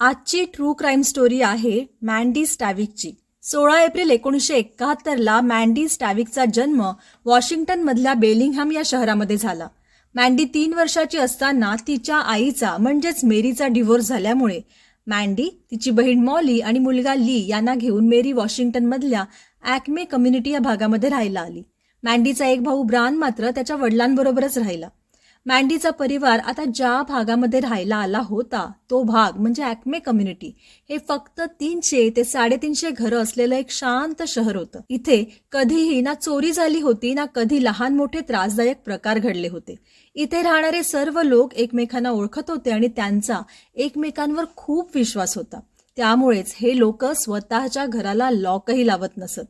आजची true crime story आहे Mandy स्टॅविकची सोळा एप्रिल एकोणीसशे एकाहत्तरला मँडी स्टॅविकचा जन्म वॉशिंग्टनमधल्या बेलिंगहॅम या शहरामध्ये झाला. मँडी तीन वर्षाची असताना तिच्या आईचा म्हणजेच मेरीचा डिव्होर्स झाल्यामुळे मँडी तिची बहीण मॉली आणि मुलगा ली यांना घेऊन मेरी वॉशिंग्टनमधल्या ॲक्मे कम्युनिटी या भागामध्ये राहायला आली. मँडीचा एक भाऊ ब्रान मात्र त्याच्या वडिलांबरोबरच राहिला. मँडीचा परिवार आता ज्या भागामध्ये राहायला आला होता तो भाग म्हणजे ॲक्मे कम्युनिटी हे फक्त तीनशे ते साडेतीनशे घरं असलेलं एक शांत शहर होतं. इथे कधीही ना चोरी झाली होती ना कधी लहान मोठे त्रासदायक प्रकार घडले होते. इथे राहणारे सर्व लोक एकमेकांना ओळखत होते आणि त्यांचा एकमेकांवर खूप विश्वास होता. त्यामुळेच हे लोक स्वतःच्या घराला लॉकही लावत नसत.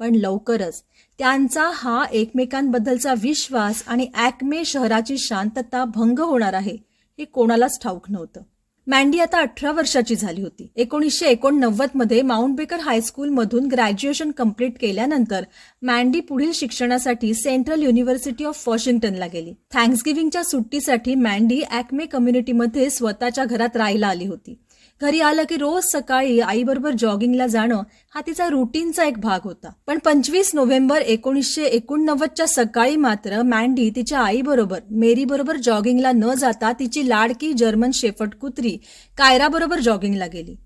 पण लवकरच त्यांचा हा एकमेकांबद्दलचा विश्वास आणि ॲक्मे शहराची शांतता भंग होणार आहे हे कोणालाच ठाऊक नव्हतं. मँडी आता अठरा वर्षाची झाली होती. एकोणीसशे एकोणनव्वदमध्ये माउंट बेकर हायस्कूलमधून ग्रॅज्युएशन कंप्लीट केल्यानंतर मँडी पुढील शिक्षणासाठी सेंट्रल युनिव्हर्सिटी ऑफ वॉशिंग्टनला गेली. थँक्सगिव्हिंगच्या सुट्टीसाठी मँडी ॲक्मे कम्युनिटीमध्ये स्वतःच्या घरात राहायला आली होती. घरी आलं की रोज सकाळी आईबरोबर जॉगिंगला जाणं हा तिचा रुटीनचा एक भाग होता. पण पंचवीस नोव्हेंबर एकोणीसशे एकोणनव्वदच्या सकाळी मात्र मँडी तिच्या आईबरोबर मेरीबरोबर जॉगिंगला न जाता तिची लाडकी जर्मन शेफट कुत्री कायराबरोबर जॉगिंगला गेली.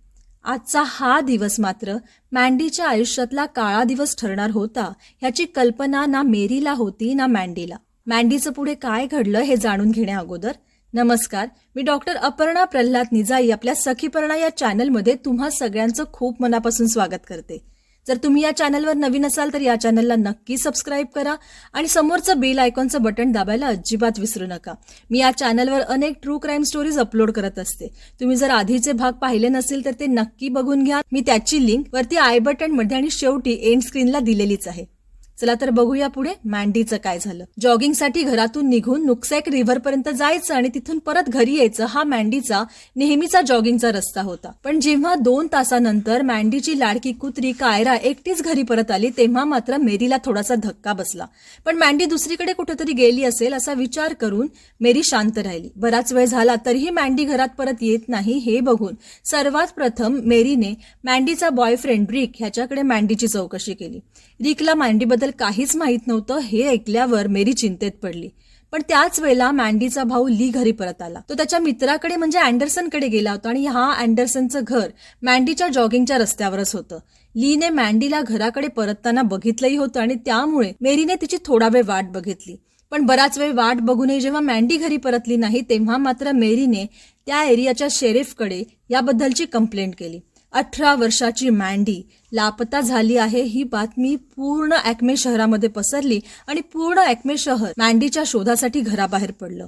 आजचा हा दिवस मात्र मँडीच्या आयुष्यातला काळा दिवस ठरणार होता ह्याची कल्पना ना मेरीला होती ना मँडीला. मँडीचं पुढे काय घडलं हे जाणून घेण्या अगोदर नमस्कार मी डॉक्टर अपर्णा प्रल्हाद निजाई आपल्या सखीपर्णा या चॅनलमध्ये तुम्हा सगळ्यांचं खूप मनापासून स्वागत करते. जर तुम्ही या चॅनलवर नवीन असाल तर या चॅनलला नक्की सबस्क्राईब करा आणि समोरचं बेल आयकॉनचं बटन दाबायला अजिबात विसरू नका. मी या चॅनलवर अनेक ट्रू क्राईम स्टोरीज अपलोड करत असते. तुम्ही जर आधीचे भाग पाहिले नसेल तर ते नक्की बघून घ्या. मी त्याची लिंक वरती आय बटनमध्ये आणि शेवटी एंड स्क्रीनला दिलेलीच आहे. चला तर बघूया पुढे मँडीचं काय झालं. जॉगिंगसाठी घरातून निघून नुकसेक रिव्हर पर्यंत जायचं आणि तिथून परत घरी यायचं हा मँडीचा नेहमीचा जॉगिंगचा रस्ता होता. पण जेव्हा दोन तासानंतर मँडीची लाडकी कुत्री कायरा एकटीच घरी परत आली तेव्हा मात्र मेरीला थोडासा धक्का बसला. पण मँडी दुसरीकडे कुठेतरी गेली असेल असा विचार करून मेरी शांत राहिली. बराच वेळ झाला तरीही मँडी घरात परत येत नाही हे बघून सर्वात प्रथम मेरीने मँडीचा बॉयफ्रेंड रिक ह्याच्याकडे मँडीची चौकशी केली. रिकला मँडीबद्दल काहीच माहीत नव्हतं हे ऐकल्यावर मेरी चिंतेत पडली. पण त्याच वेळेला मँडीचा भाऊ ली घरी परत आला. तो त्याच्या मित्राकडे म्हणजे अँडरसनकडे गेला होता आणि हा अँडरसनचं घर मँडीच्या जॉगिंगच्या रस्त्यावरच होतं. लीने मँडीला घराकडे परतताना बघितलंही होतं आणि त्यामुळे मेरीने तिची थोडा वेळ वाट बघितली. पण बराच वेळ वाट बघूनही जेव्हा मँडी घरी परतली नाही तेव्हा मात्र मेरीने त्या एरियाच्या शेरीफकडे याबद्दलची कंप्लेंट केली. अठरा वर्षाची मँडी. लापता झाली आहे ही बातमी पूर्ण ॲक्मे शहरामध्ये पसरली आणि पूर्ण ॲक्मे शहर मँडीच्या शोधासाठी घराबाहेर पडलं.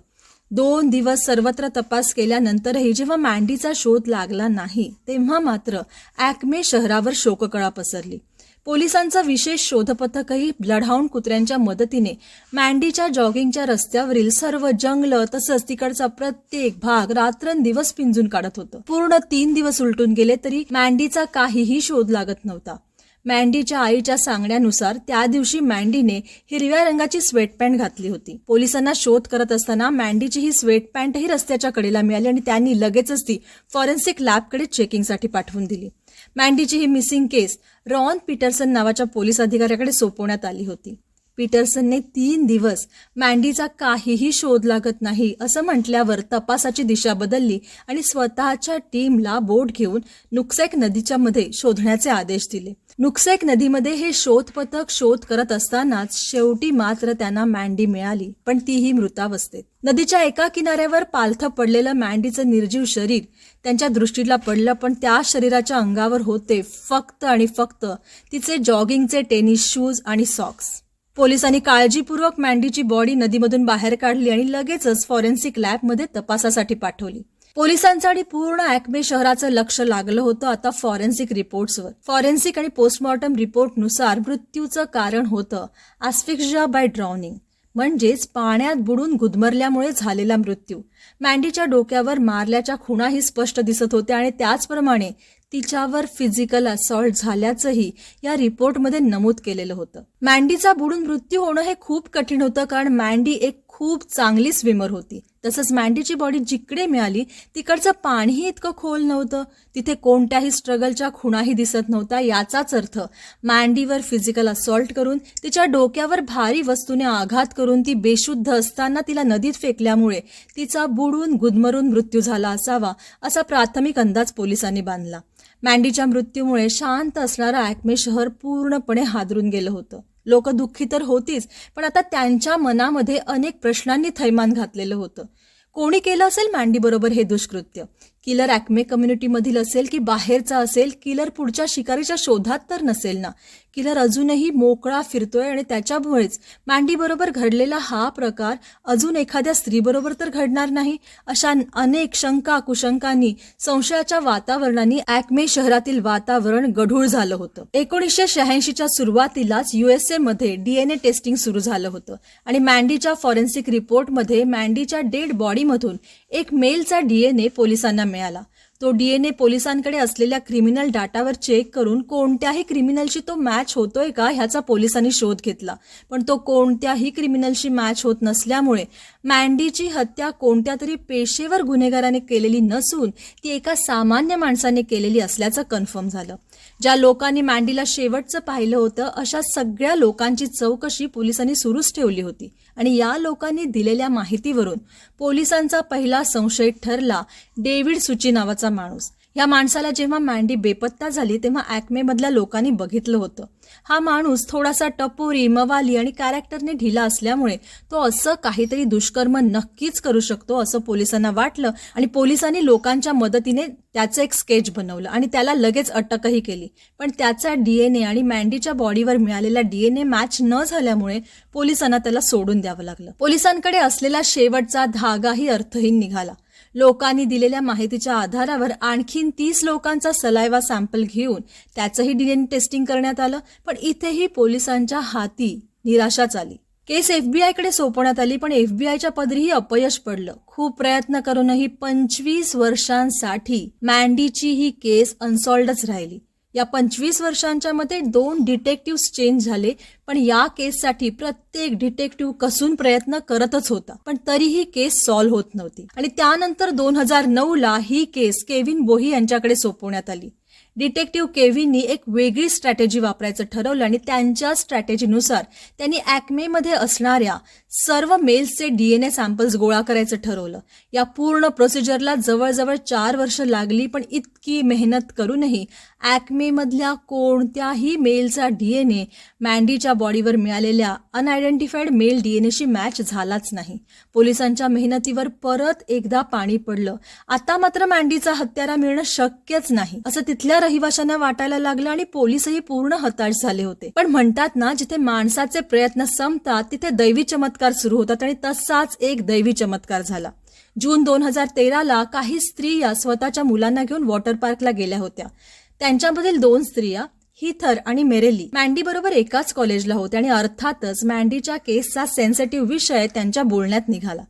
दोन दिवस सर्वत्र तपास केल्यानंतरही जेव्हा मँडीचा शोध लागला नाही तेव्हा मात्र ॲक्मे शहरावर शोककळा पसरली. पोलिसांचा विशेष शोधपथकही ब्लडहाऊंड कुत्र्यांच्या मदतीने मँडीच्या जॉगिंगच्या रस्त्यावरील सर्व जंगलं तसंच तिकडचा प्रत्येक भाग रात्रंदिवस पिंजून काढत होतं. पूर्ण तीन दिवस उलटून गेले तरी मँडीचा काहीही शोध लागत नव्हता. मँडीच्या आईच्या सांगण्यानुसार त्या दिवशी मँडीने हिरव्या रंगाची स्वेट पॅन्ट घातली होती. पोलिसांना शोध करत असताना मँडीची ही स्वेट पॅन्टही रस्त्याच्या कडेला मिळाली आणि त्यांनी लगेचच ती फॉरेन्सिक लॅबकडे चेकिंगसाठी पाठवून दिली. मँडीची ही मिसिंग केस रॉन पीटर्सन नावाच्या पोलीस अधिकाऱ्याकडे सोपवण्यात आली होती. पीटर्सनने तीन दिवस मँडीचा काहीही शोध लागत नाही असं म्हटल्यावर तपासाची दिशा बदलली आणि स्वतःच्या टीमला बोट घेऊन नुकसेक नदीच्या मध्ये शोधण्याचे आदेश दिले. नुकसेक नदीमध्ये हे शोध पथक शोध करत असतानाच शेवटी मात्र त्यांना मँडी मिळाली पण तीही मृतावस्थेत. नदीच्या एका किनाऱ्यावर पालथं पडलेलं मँडीचं निर्जीव शरीर त्यांच्या दृष्टीला पडलं पण त्या शरीराच्या अंगावर होते फक्त आणि फक्त तिचे जॉगिंगचे टेनिस शूज आणि सॉक्स. पोलिसांनी काळजीपूर्वक मँडीची बॉडी नदीमधून बाहेर काढली आणि लगेचच फॉरेन्सिक लॅबमध्ये तपासासाठी पाठवली. पोलिसांचं आणि पूर्ण ॲक्मे शहराचं लक्ष लागलं होतं आता फॉरेन्सिक रिपोर्ट्सवर फॉरेन्सिक आणि पोस्टमॉर्टम रिपोर्टनुसार मृत्यूचं कारण होतं. आस्फिक्झा बाय ड्रॉनिंग म्हणजेच पाण्यात बुडून गुदमरल्यामुळे झालेला मृत्यू. मँडीच्या डोक्यावर मारल्याच्या खुणाही स्पष्ट दिसत होत्या आणि त्याचप्रमाणे तिच्यावर फिजिकल असॉल्ट झाल्याचंही या रिपोर्टमध्ये नमूद केलेलं होतं. मँडीचा बुडून मृत्यू होणं हे खूप कठीण होतं कारण मँडी एक खूप चांगली स्विमर होती. तसंच मँडीची बॉडी जिकडे मिळाली तिकडचं पाणीही इतकं खोल नव्हतं. तिथे कोणत्याही स्ट्रगलच्या खुणाही दिसत नव्हता याचाच अर्थ मँडीवर फिजिकल असॉल्ट करून तिच्या डोक्यावर भारी वस्तूने आघात करून ती बेशुद्ध असताना तिला नदीत फेकल्यामुळे तिचा बुडून गुदमरून मृत्यू झाला असावा असा प्राथमिक अंदाज पोलिसांनी बांधला. मँडीच्या मृत्यूमुळे शांत असणारं ॲक्मे शहर पूर्णपणे हादरून गेलं होतं. लोक दुःखी तर होतीच पण आता त्यांच्या मनामध्ये अनेक प्रश्नांनी थैमान घातलेलं होतं. कोणी केलं असेल मँडी बरोबर हे दुष्कृत्य? किलर ॲक्मे कम्युनिटीमधील असेल की बाहेरचा असेल किलर पुढच्या शिकारीच्या शोधात तर नसेल ना. किलर अजूनही मोकळा फिरतोय आणि त्याच्यामुळेच मँडीबरोबर घडलेला हा प्रकार अजून एखाद्या स्त्रीबरोबर तर घडणार नाही अशा अनेक शंका कुशंकांनी संशयाच्या वातावरणाने ॲक्मे शहरातील वातावरण गढूळ झालं होतं. एकोणीसशे शहाऐंशीच्या सुरुवातीलाच युएसए मध्ये डीएनए टेस्टिंग सुरू झालं होतं आणि मँडीच्या फॉरेन्सिक रिपोर्टमध्ये मँडीच्या डेड बॉडीमधून एक मेलचा डीएनए पोलिसांना मिळाला. तो डीएनए पोलिसांकडे असलेल्या क्रिमिनल डाटावर चेक करून कोणत्याही क्रिमिनलशी तो मॅच होतोय का ह्याचा पोलिसांनी शोध घेतला. पण तो कोणत्याही क्रिमिनलशी मॅच होत नसल्यामुळे मँडीची हत्या कोणत्या तरी पेशेवर गुन्हेगाराने केलेली नसून ती एका सामान्य माणसाने केलेली असल्याचं कन्फर्म झालं. ज्या लोकांनी मँडीला शेवटचं पाहिलं होतं अशा सगळ्या लोकांची चौकशी पोलिसांनी सुरूच ठेवली होती आणि या लोकांनी दिलेल्या माहितीवरून पोलिसांचा पहिला संशय ठरला डेव्हिड सुची नावाचा माणूस. या माणसाला जेव्हा मँडी बेपत्ता झाली तेव्हा ॲक्मेमधल्या लोकांनी बघितलं होतं. हा माणूस थोडासा टपोरी मवाली आणि कॅरेक्टरने ढिला असल्यामुळे तो असं काहीतरी दुष्कर्म नक्कीच करू शकतो असं पोलिसांना वाटलं आणि पोलिसांनी लोकांच्या मदतीने त्याचं एक स्केच बनवलं आणि त्याला लगेच अटकही केली. पण त्याचा डीएनए आणि मँडीच्या बॉडीवर मिळालेला डीएनए मॅच न झाल्यामुळे पोलिसांना त्याला सोडून द्यावं लागलं. पोलिसांकडे असलेला शेवटचा धागाही अर्थहीन निघाला. लोकांनी दिलेल्या माहितीच्या आधारावर आणखीन तीस लोकांचा सलायवा सॅम्पल घेऊन त्याचंही डीएनए टेस्टिंग करण्यात आलं पण इथेही पोलिसांच्या हाती निराशाच आली. केस एफबीआयकडे सोपवण्यात आली पण एफबीआयच्या पदरीही अपयश पडलं. खूप प्रयत्न करूनही पंचवीस वर्षांसाठी मँडीची ही केस अनसॉल्डच राहिली. या पंचवीस वर्षांच्या मध्ये दोन डिटेक्टिव्ह चेंज झाले पण या केससाठी प्रत्येक डिटेक्टिव्ह कसून प्रयत्न करतच होता पण तरीही केस सॉल्व्ह होत नव्हती. आणि त्यानंतर दोन हजार नऊ ला ही केस केविन बोही यांच्याकडे सोपवण्यात आली. डिटेक्टिव्ह केव्हीनी एक वेगळी स्ट्रॅटेजी वापरायचं ठरवलं आणि त्यांच्या स्ट्रॅटेजीनुसार त्यांनी ॲक्मेमध्ये असणाऱ्या सर्व मेल्सचे डीएनए सॅम्पल्स गोळा करायचं ठरवलं. या पूर्ण प्रोसिजरला जवळजवळ चार वर्ष लागली पण इतकी मेहनत करूनही ॲक्मेमधल्या कोणत्याही मेलचा डीएनए मँडीच्या बॉडीवर मिळालेल्या अनआयडेंटिफाईड मेल डीएनएशी मॅच झालाच नाही. पोलिसांच्या मेहनतीवर परत एकदा पाणी पडलं. आता मात्र मँडीचा हत्यारा मिळणं शक्यच नाही असं तिथल्या रहिवाशांना वाटायला लागलं आणि पोलीसही पूर्ण हताश झाले होते. पण म्हणतात ना जिथे माणसाचे प्रयत्न संपतात तिथे दैवी चमत्कार सुरू होतात आणि तसाच एक दैवी चमत्कार झाला. जून दोन हजार तेराला काही स्त्रिया स्वतःच्या मुलांना घेऊन वॉटर पार्कला गेल्या होत्या. त्यांच्यामधील दोन स्त्रिया हिथर आणि मेरेली मँडी बरोबर एकाच कॉलेजला होत्या आणि अर्थातच मँडीच्या केसचा सेन्सिटिव्ह विषय त्यांच्या बोलण्यात निघाला.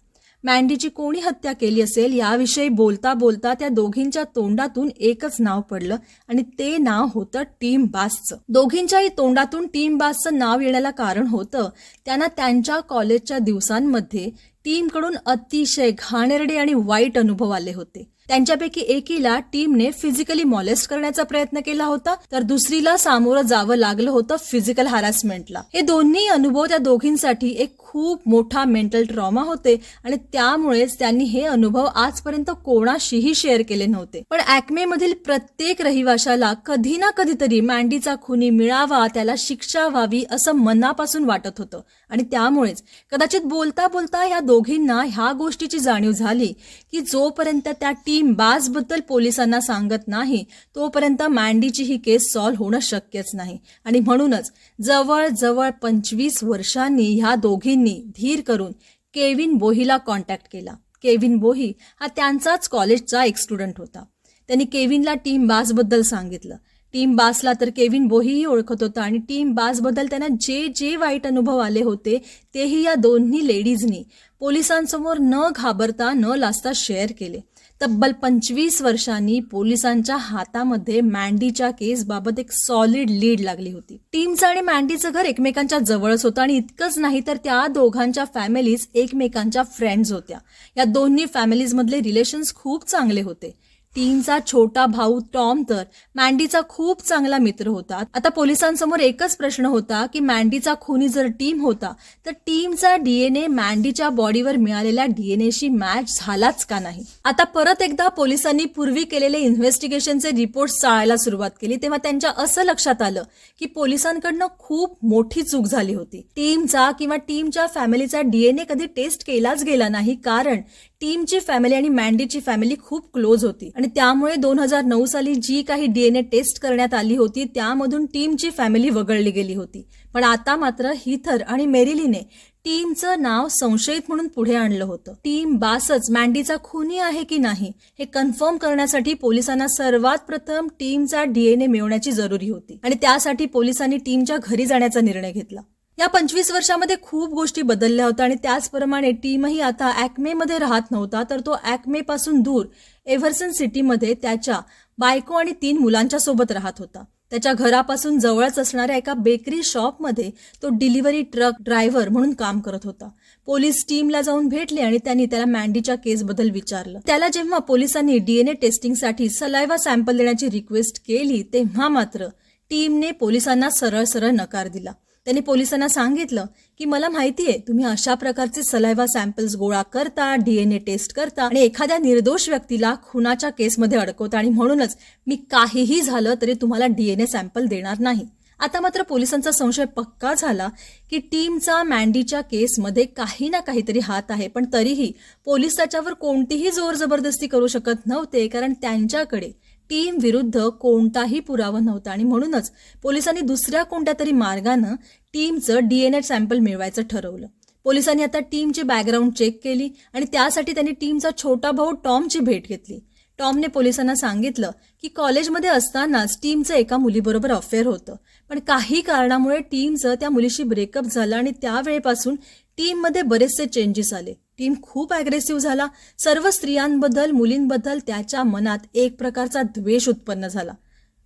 मँडीची कोणी हत्या केली असेल याविषयी बोलता बोलता त्या दोघींच्या तोंडातून एकच नाव पडलं आणि ते नाव होतं टीम बासचं. दोघींच्याही तोंडातून टीम बासचं नाव येण्याला कारण होतं त्यांना त्यांच्या कॉलेजच्या दिवसांमध्ये टीमकडून अतिशय घाणेरडे आणि वाईट अनुभव आले होते. त्यांच्यापैकी एकीला टीमने फिजिकली मॉलेस्ट करण्याचा प्रयत्न केला होता तर दुसरीला सामोरं जावं लागलं होतं फिजिकल हॅरासमेंटला हे दोन्ही अनुभव त्या दोघींसाठी एक खूप मोठा मेंटल ट्रॉमा होते आणि त्यामुळेच त्यांनी हे अनुभव आजपर्यंत कोणाशीही शेअर केले नव्हते. पण ऍक्मे मधील प्रत्येक रहिवाशाला कधी ना कधीतरी मँडीचा खुनी मिळावा त्याला शिक्षा व्हावी असं मनापासून वाटत होतं. आणि त्यामुळेच कदाचित बोलता बोलता या दोघींना ह्या गोष्टीची जाणीव झाली की जोपर्यंत त्या टीम बाजबद्दल पोलिसांना सांगत नाही तोपर्यंत मँडीची ही केस सॉल्व्ह होणं शक्यच नाही. आणि म्हणूनच जवळजवळ पंचवीस वर्षांनी ह्या दोघींनी धीर करून केविन बोहीला कॉन्टॅक्ट केला. केविन बोही हा त्यांचाच कॉलेजचा एक स्टुडंट होता. त्यांनी केविनला टीम बाजबद्दल सांगितलं. टीम बासला तर केविन बोहीही ओळखत होता आणि टीम बासबद्दल त्यांना जे जे वाईट अनुभव आले होते तेही या दोन्ही लेडीजनी पोलिसांसमोर न घाबरता न लाजता शेअर केले. तब्बल पंचवीस वर्षांनी पोलिसांच्या हातामध्ये मँडीच्या केस बाबत एक सॉलिड लीड लागली होती. टीमचं आणि मँडीचं घर एकमेकांच्या जवळच होतं आणि इतकंच नाही तर त्या दोघांच्या फॅमिलीज एकमेकांच्या फ्रेंड्स होत्या. या दोन्ही फॅमिलीज मधले रिलेशन्स खूप चांगले होते. टीमचा छोटा भाऊ टॉम तर मँडीचा खूप चांगला मित्र होता. आता पोलिसांसमोर एकच प्रश्न होता की मँडीचा खूनी जर टीम होता तर टीमचा डीएनए मँडीच्या बॉडीवर मिळालेल्या डीएनएशी मॅच झालाच का नाही? आता परत एकदा पोलिसांनी पूर्वी केलेले इन्व्हेस्टिगेशनचे रिपोर्ट चाळायला सुरुवात केली तेव्हा त्यांच्या असं लक्षात आलं की पोलिसांकडनं खूप मोठी चूक झाली होती. टीमचा किंवा टीमच्या फॅमिलीचा डीएनए कधी टेस्ट केलाच गेला नाही कारण टीमची फॅमिली आणि मँडीची फॅमिली खूप क्लोज होती. आणि त्यामुळे दोन हजार नऊ साली जी काही डीएनए टेस्ट करण्यात आली होती त्यामधून टीमची फॅमिली वगळली गेली होती. पण आता मात्र हिथर आणि मेरिलीने टीमचं नाव संशयित म्हणून पुढे आणलं होतं. टीम बासच मँडीचा खुनी आहे की नाही हे कन्फर्म करण्यासाठी पोलिसांना सर्वात प्रथम टीमचा डीएनए मिळवण्याची जरुरी होती. आणि त्यासाठी पोलिसांनी टीमच्या घरी जाण्याचा निर्णय घेतला. या पंचवीस वर्षामध्ये खूप गोष्टी बदलल्या होत्या आणि त्याचप्रमाणे टीमही आता ॲक्मेमध्ये राहत नव्हता तर तो ॲक्मेपासून दूर एव्हर्सन सिटीमध्ये त्याच्या बायको आणि तीन मुलांच्या सोबत राहत होता. त्याच्या घरापासून जवळच असणाऱ्या एका बेकरी शॉपमध्ये तो डिलिव्हरी ट्रक ड्रायव्हर म्हणून काम करत होता. पोलीस टीमला जाऊन भेटले आणि त्यांनी त्याला मँडीच्या केसबद्दल विचारलं. त्याला जेव्हा पोलिसांनी डीएनए टेस्टिंगसाठी सलायवा सॅम्पल देण्याची रिक्वेस्ट केली तेव्हा मात्र टीमने पोलिसांना सरळ सरळ नकार दिला. त्यांनी पोलिसांना सांगितलं की मला माहिती आहे तुम्ही अशा प्रकारचे सलायवा सॅम्पल्स गोळा करता डीएनए टेस्ट करता आणि एखाद्या निर्दोष व्यक्तीला खुनाच्या केसमध्ये अडकवता आणि म्हणूनच मी काहीही झालं तरी तुम्हाला डीएनए सॅम्पल देणार नाही. आता मात्र पोलिसांचा संशय पक्का झाला की टीमचा मँडीच्या केसमध्ये काही ना काहीतरी हात आहे पण तरीही पोलीस त्याच्यावर कोणतीही जोर जबरदस्ती करू शकत नव्हते कारण त्यांच्याकडे टीम विरुद्ध कोणताही पुरावा नव्हता. आणि म्हणूनच पोलिसांनी दुसऱ्या कोणत्या तरी मार्गानं टीमचं डीएनए सॅम्पल मिळवायचं ठरवलं. पोलिसांनी आता टीमची बॅकग्राऊंड चेक केली आणि त्यासाठी त्यांनी टीमचा छोटा भाऊ टॉमची भेट घेतली. टॉमने पोलिसांना सांगितलं की कॉलेजमध्ये असतानाच टीमचं एका मुलीबरोबर अफेअर होतं. पण काही कारणामुळे टीमचं त्या मुलीशी ब्रेकअप झालं आणि त्यावेळेपासून टीममध्ये बरेचसे चेंजेस आले. टीम खूप अग्रेसिव्ह झाला. सर्व स्त्रियांबद्दल मुलींबद्दल त्याच्या मनात एक प्रकारचा द्वेष उत्पन्न झाला.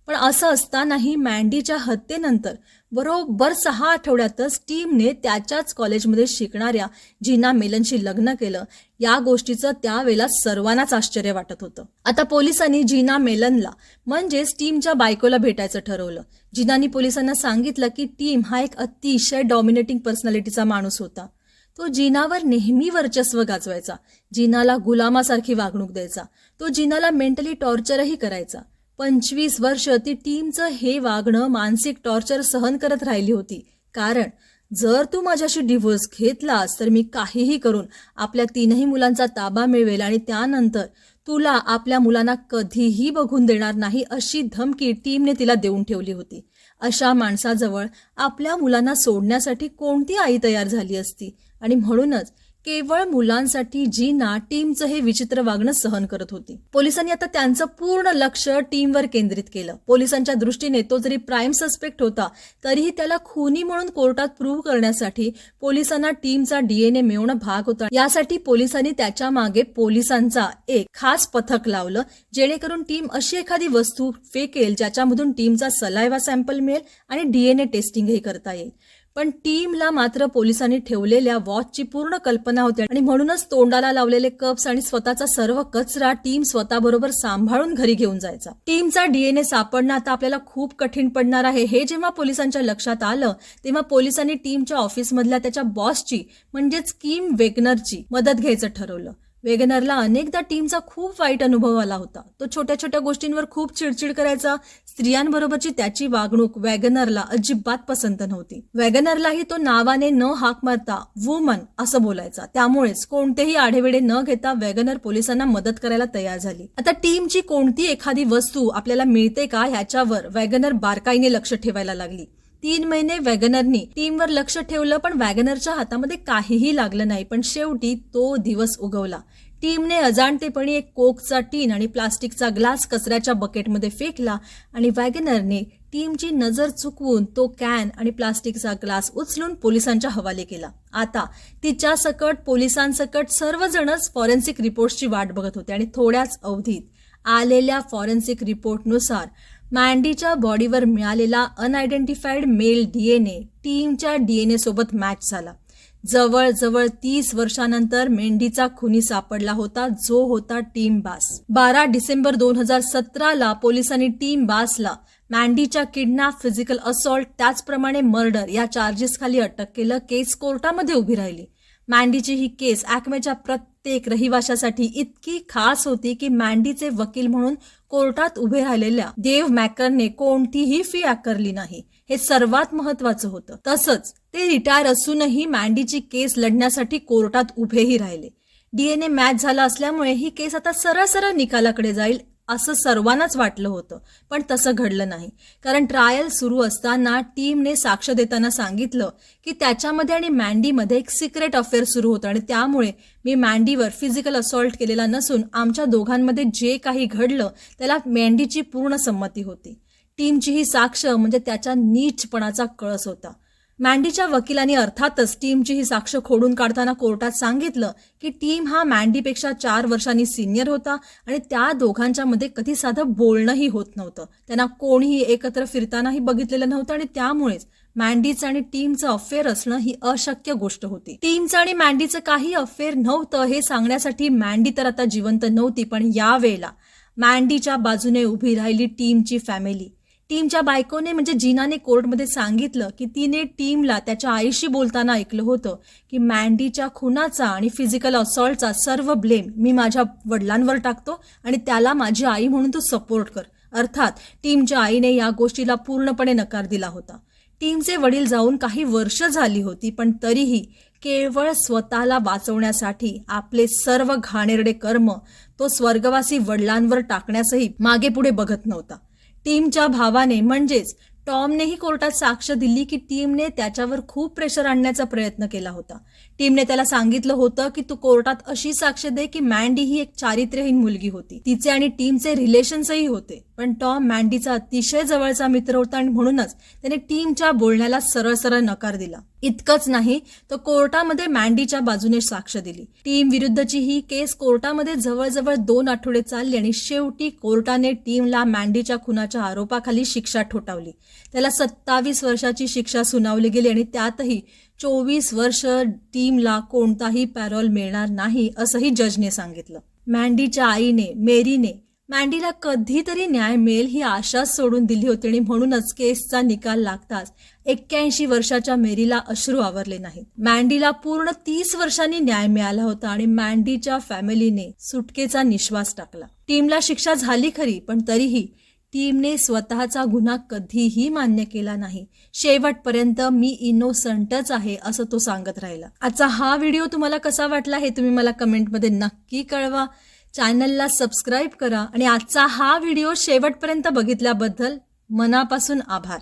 पण असं असतानाही मँडीच्या हत्येनंतर बरोबर सहा आठवड्यातच टीमने त्याच्याच कॉलेजमध्ये शिकणाऱ्या जिना मेलनशी लग्न केलं. या गोष्टीचं त्यावेळेला सर्वांनाच आश्चर्य वाटत होतं. आता पोलिसांनी जिना मेलनला म्हणजेच टीमच्या बायकोला भेटायचं ठरवलं. जिनानी पोलिसांना सांगितलं की टीम हा एक अतिशय डॉमिनेटिंग पर्सनॅलिटीचा माणूस होता. तो जिनावर नेहमी वर्चस्व गाजवायचा. जिनाला गुलामासारखी वागणूक द्यायचा. तो जिनाला मेंटली टॉर्चरही करायचा. पंचवीस वर्ष ती टीमचं हे वागणं मानसिक टॉर्चर सहन करत राहिली होती. कारण जर तू माझ्याशी डिव्होर्स घेतलास तर मी काहीही करून आपल्या तीनही मुलांचा ताबा मिळवेल आणि त्यानंतर तुला आपल्या मुलांना कधीही बघून देणार नाही अशी धमकी टीमने तिला देऊन ठेवली होती. अशा माणसाजवळ आपल्या मुलांना सोडण्यासाठी कोणती आई तयार झाली असती? आणि म्हणूनच केवळ मुलांसाठी जीना टीमचं हे विचित्र वागणं सहन करत होती. पोलिसांनी आता त्यांचं पूर्ण लक्ष टीमवर केंद्रित केलं. पोलिसांच्या दृष्टीने तो जरी प्राईम सस्पेक्ट होता तरीही त्याला खुनी म्हणून कोर्टात प्रूव्ह करण्यासाठी पोलिसांना टीमचा डीएनए मिळवणं भाग होता. यासाठी पोलिसांनी त्याच्यामागे पोलिसांचा एक खास पथक लावलं जेणेकरून टीम अशी एखादी वस्तू फेकेल ज्याच्यामधून टीमचा सलायवा सॅम्पल मिळेल आणि डीएनए टेस्टिंगही करता येईल. पण टीमला मात्र पोलिसांनी ठेवलेल्या वॉचची पूर्ण कल्पना होती आणि म्हणूनच तोंडाला लावलेले कप्स आणि स्वतःचा सर्व कचरा टीम स्वतःबरोबर सांभाळून घरी घेऊन जायचा. टीमचा डीएनए सापडणं आता आपल्याला खूप कठीण पडणार आहे. हे जेव्हा पोलिसांच्या लक्षात आलं तेव्हा पोलिसांनी टीमच्या ऑफिसमधल्या त्याच्या बॉसची म्हणजेच किम वेगनरची मदत घ्यायचं ठरवलं. वेगनरला अनेकदा टीमचा खूप वाईट अनुभव आला होता. तो छोट्या छोट्या गोष्टींवर खूप चिडचिड करायचा. स्त्रियांबरोबरची त्याची वागणूक वॅगनरला अजिबात पसंत नव्हती. वॅगनरलाही तो नावाने न हाक मारता वुमन असं बोलायचा. त्यामुळेच कोणतेही आढेवेडे न घेता वॅगनर पोलिसांना मदत करायला तयार झाली. आता टीमची कोणती एखादी वस्तू आपल्याला मिळते का ह्याच्यावर वॅगनर बारकाईने लक्ष ठेवायला लागली. तीन महिने वॅगनरनी टीमवर लक्ष ठेवलं पण वॅगनरच्या हातामध्ये काहीही लागलं नाही. पण शेवटी तो दिवस उगवला. टीमने अजाणतेपणी एक कोकचा टीन आणि प्लास्टिकचा ग्लास कचऱ्याच्या बकेटमध्ये फेकला आणि वॅगनरने टीमची नजर चुकवून तो कॅन आणि प्लास्टिकचा ग्लास उचलून पोलिसांच्या हवाले केला. आता तिच्या सकट पोलिसांसकट सर्वजणच फॉरेन्सिक रिपोर्टची वाट बघत होते आणि थोड्याच अवधीत आलेल्या फॉरेन्सिक रिपोर्टनुसार मँडीच्या बॉडीवर मिळालेला अनआयडेंटिफाईड मेल डीएनए टीमच्या डीएनए सोबत मॅच झाला. जवळजवळ तीस वर्षानंतर मेंढीचा खुनी सापडला होता जो होता टीम बास. बारा डिसेंबर दोन हजार सतराला पोलिसांनी टीम बासला. मँडीच्या किडनॅप फिजिकल असॉल्ट त्याचप्रमाणे मर्डर या चार्जेस खाली अटक केलं केस कोर्टामध्ये उभी राहिली. मँडीची ही केस ॲक्मेच्या प्रत्येक रहिवाशासाठी इतकी खास होती की मँडीचे वकील म्हणून कोर्टात उभे राहिलेल्या देव मॅकरने कोणतीही फी आकारली नाही. हे सर्वात महत्वाचं होतं. तसंच ते रिटायर असूनही मँडीची केस लढण्यासाठी कोर्टात उभेही राहिले. डीएनए मॅच झाला असल्यामुळे ही केस आता सरळ सरळ निकालाकडे जाईल असं सर्वांनाच वाटलं होतं. पण तसं घडलं नाही. कारण ट्रायल सुरू असताना टीमने साक्ष देताना सांगितलं की त्याच्यामध्ये आणि मँडीमध्ये एक सिक्रेट अफेअर सुरू होतं आणि त्यामुळे मी मँडीवर फिजिकल असॉल्ट केलेला नसून आमच्या दोघांमध्ये जे काही घडलं त्याला मँडीची पूर्ण संमती होती. टीमची ही साक्ष म्हणजे त्याच्या नीचपणाचा कळस होता. मँडीच्या वकिलांनी अर्थातच टीमची ही साक्ष खोडून काढताना कोर्टात सांगितलं की टीम हा मँडीपेक्षा चार वर्षांनी सिनियर होता आणि त्या दोघांच्या मध्ये कधी साधं बोलणंही होत नव्हतं. त्यांना कोणीही एकत्र फिरतानाही बघितलेलं नव्हतं आणि त्यामुळेच मँडीचं आणि टीमचं अफेअर असणं ही अशक्य गोष्ट होती. टीमचं आणि मँडीचं काही अफेअर नव्हतं हे सांगण्यासाठी मँडी तर आता जिवंत नव्हती पण यावेळेला मँडीच्या बाजूने उभी राहिली टीमची फॅमिली. टीमच्या बायकोने म्हणजे जीनाने कोर्टमध्ये सांगितलं की तिने टीमला त्याच्या आईशी बोलताना ऐकलं होतं की मँडीच्या खुनाचा आणि फिजिकल असॉल्टचा सर्व ब्लेम मी माझ्या वडिलांवर टाकतो आणि त्याला माझी आई म्हणून तू सपोर्ट कर. अर्थात टीमच्या आईने या गोष्टीला पूर्णपणे नकार दिला होता. टीमचे वडील जाऊन काही वर्ष झाली होती पण तरीही केवळ स्वतःला वाचवण्यासाठी आपले सर्व घाणेरडे कर्म तो स्वर्गवासी वडिलांवर टाकण्यासही मागे पुढे बघत नव्हता. टीमच्या भावाने म्हणजेच टॉमनेही कोर्टात साक्ष दिली की टीमने त्याच्यावर खूप प्रेशर आणण्याचा प्रयत्न केला होता. टीमने त्याला सांगितलं होतं की तू कोर्टात अशी साक्ष दे की मँडी ही एक चारित्र्यहीन मुलगी होती. तिचे आणि टीमचे रिलेशन्सही होते. पण टॉम मँडीचा अतिशय जवळचा मित्र होता आणि म्हणूनच त्याने टीमच्या बोलण्याला सरळ सरळ नकार दिला. इतकंच नाही तर कोर्टामध्ये मँडीच्या बाजूने साक्ष दिली. टीम विरुद्धची ही केस कोर्टामध्ये जवळजवळ दोन आठवडे चालली आणि शेवटी कोर्टाने टीमला मँडीच्या खुनाच्या आरोपाखाली शिक्षा ठोठावली. त्याला सत्तावीस वर्षाची शिक्षा सुनावली गेली आणि त्यातही चोवीस वर्ष टीमला कोणताही पॅरोल मिळणार नाही असंही जजने सांगितलं. मँडीच्या आईने मेरीने मँडीला कधीतरी न्याय मिळेल ही आशाच सोडून दिली होती आणि म्हणूनच केसचा निकाल लागताच एक्क्याऐंशी वर्षाच्या मेरीला अश्रू आवरले नाहीत. मँडीला पूर्ण तीस वर्षांनी न्याय मिळाला होता आणि मँडीच्या फॅमिलीने सुटकेचा निश्वास टाकला. टीमला शिक्षा झाली खरी पण तरीही टीमने स्वतःचा गुन्हा कधीही मान्य केला नाही. शेवटपर्यंत मी इनोसंटच आहे असं तो सांगत राहिला. आजचा हा व्हिडिओ तुम्हाला कसा वाटला हे तुम्ही मला कमेंटमध्ये नक्की कळवा. चॅनलला सबस्क्राईब करा आणि आजचा हा व्हिडिओ शेवटपर्यंत बघितल्याबद्दल मनापासून आभार.